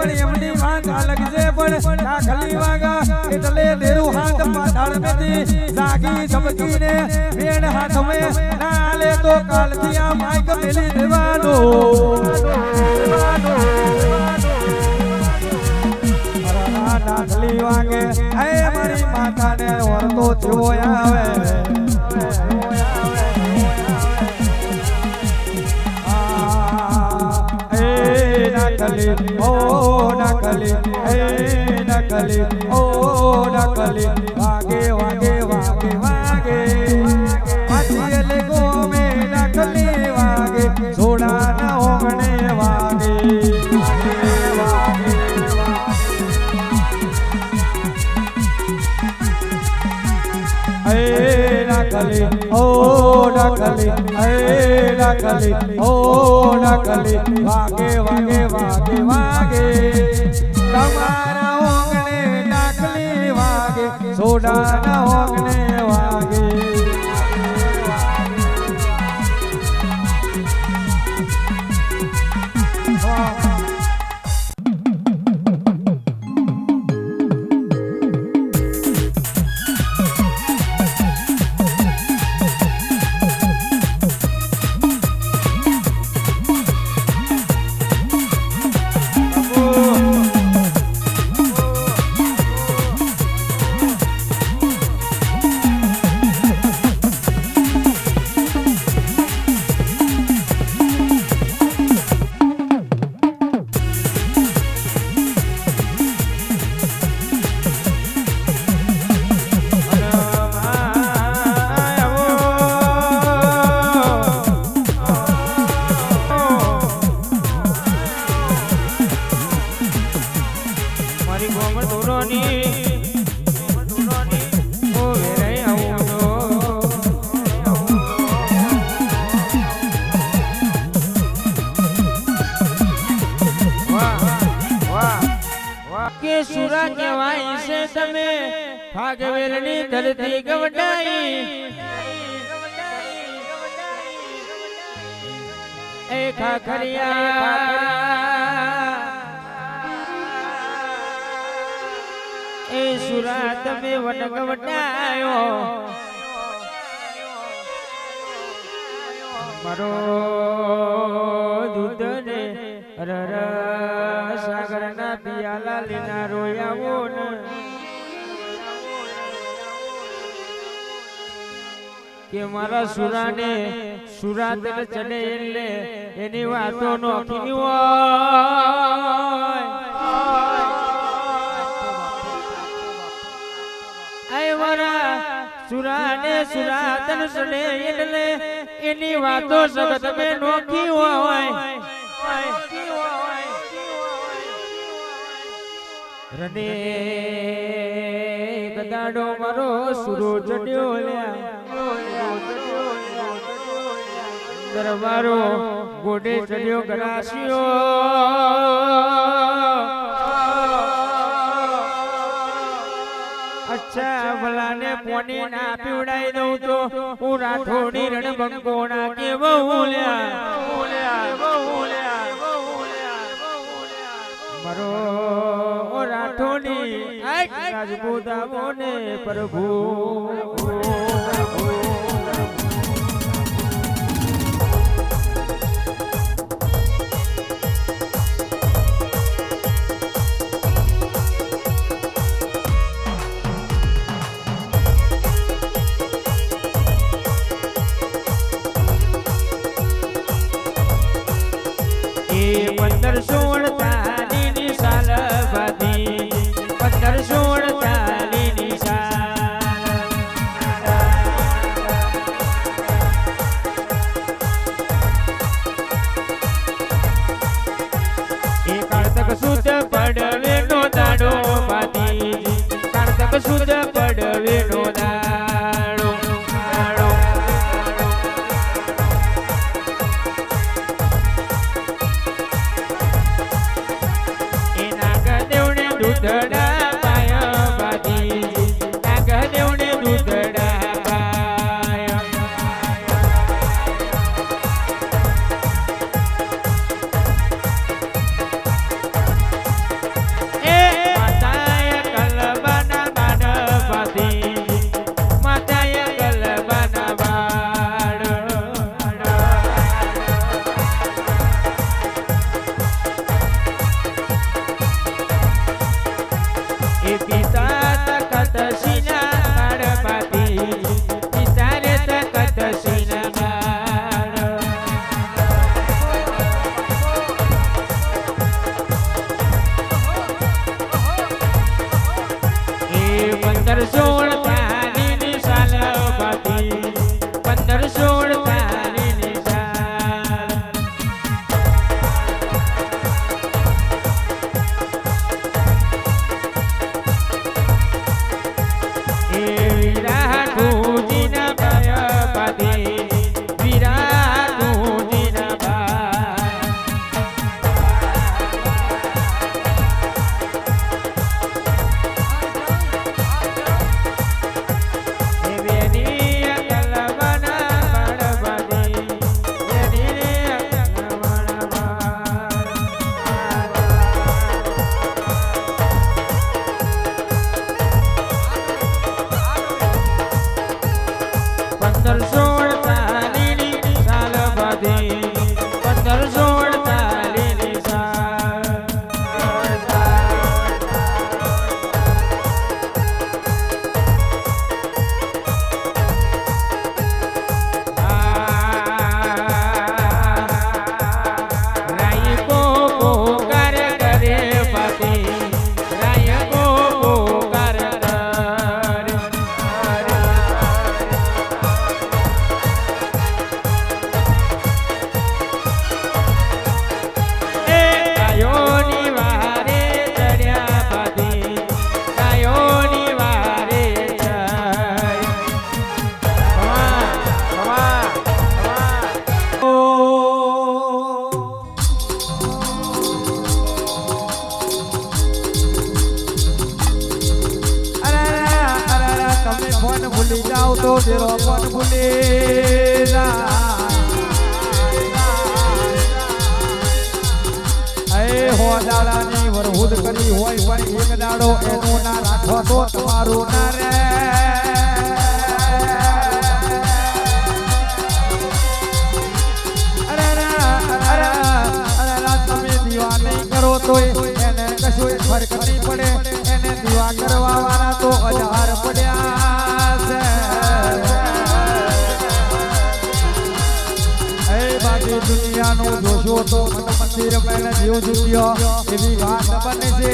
પણ એમની વાત અલગ છે પણ ડાખલી વાગા એટલે દેરું હાથ પાછળ નથી જાગી ધમકીને વેણ હાથ મે ના લે તો કાલથી આ માઈક મેલી દેવાનો. ડાખલી વાગે, હે મારી માતાને વરતો જોયા આવે. ડાકલી, ઓ, ડાકલી, વાગે વાગે વાગે વાગે. પાછી એલે ગોમે ડાકલી, વાગે સોડા ના ઓગણે વાગે. તમારા સોડાના ઓગણે મારી ગોમર ધોરોની ઓ વેરાઈ આવું કે સુરા કહેવાય છે તમે ભાગવેલની ધરતી ગવડાઈ એ ખાખરિયા સુરા તમે વનગ વટાયો મારો દૂધ ને રર સાગર ના પિયાલા લીના રોયાવો ને કે મારા સુરાને સુરાત ચડે એટલે એની વાતો નોખી હોય. મારા સુરાને સુરાતન સડે એટલે એની વાતો સગત મે નોખી હોય. રને કદાડો મારો સુરો ચડ્યો દરબારો ગોડે ચડ્યો ગરાસ્યો. પોની ના પીવડાઈ દઉં તો. હું રાઠોડી રણ બંકોણા કે બહુલ્યા મારો રાઠોડી. રાજપૂત આવો ને પ્રભુ. પંદરસો અડતાલી ની સાલ ભાતી પંદરસો અડતાલી ની સાલ કાર્તક સુદ પડવે નો દાડો ભાતી કાર્તક સુદ 第三 દાડાની વરહુદ કરી હોય પણ એક દાડો એનો ના રાખો તો તમારું ના રે. અરે અરે અરે તમે દીવા નહીં કરો તોય રમાયેલા જીવ જુટ્યો એવી વાત બને છે.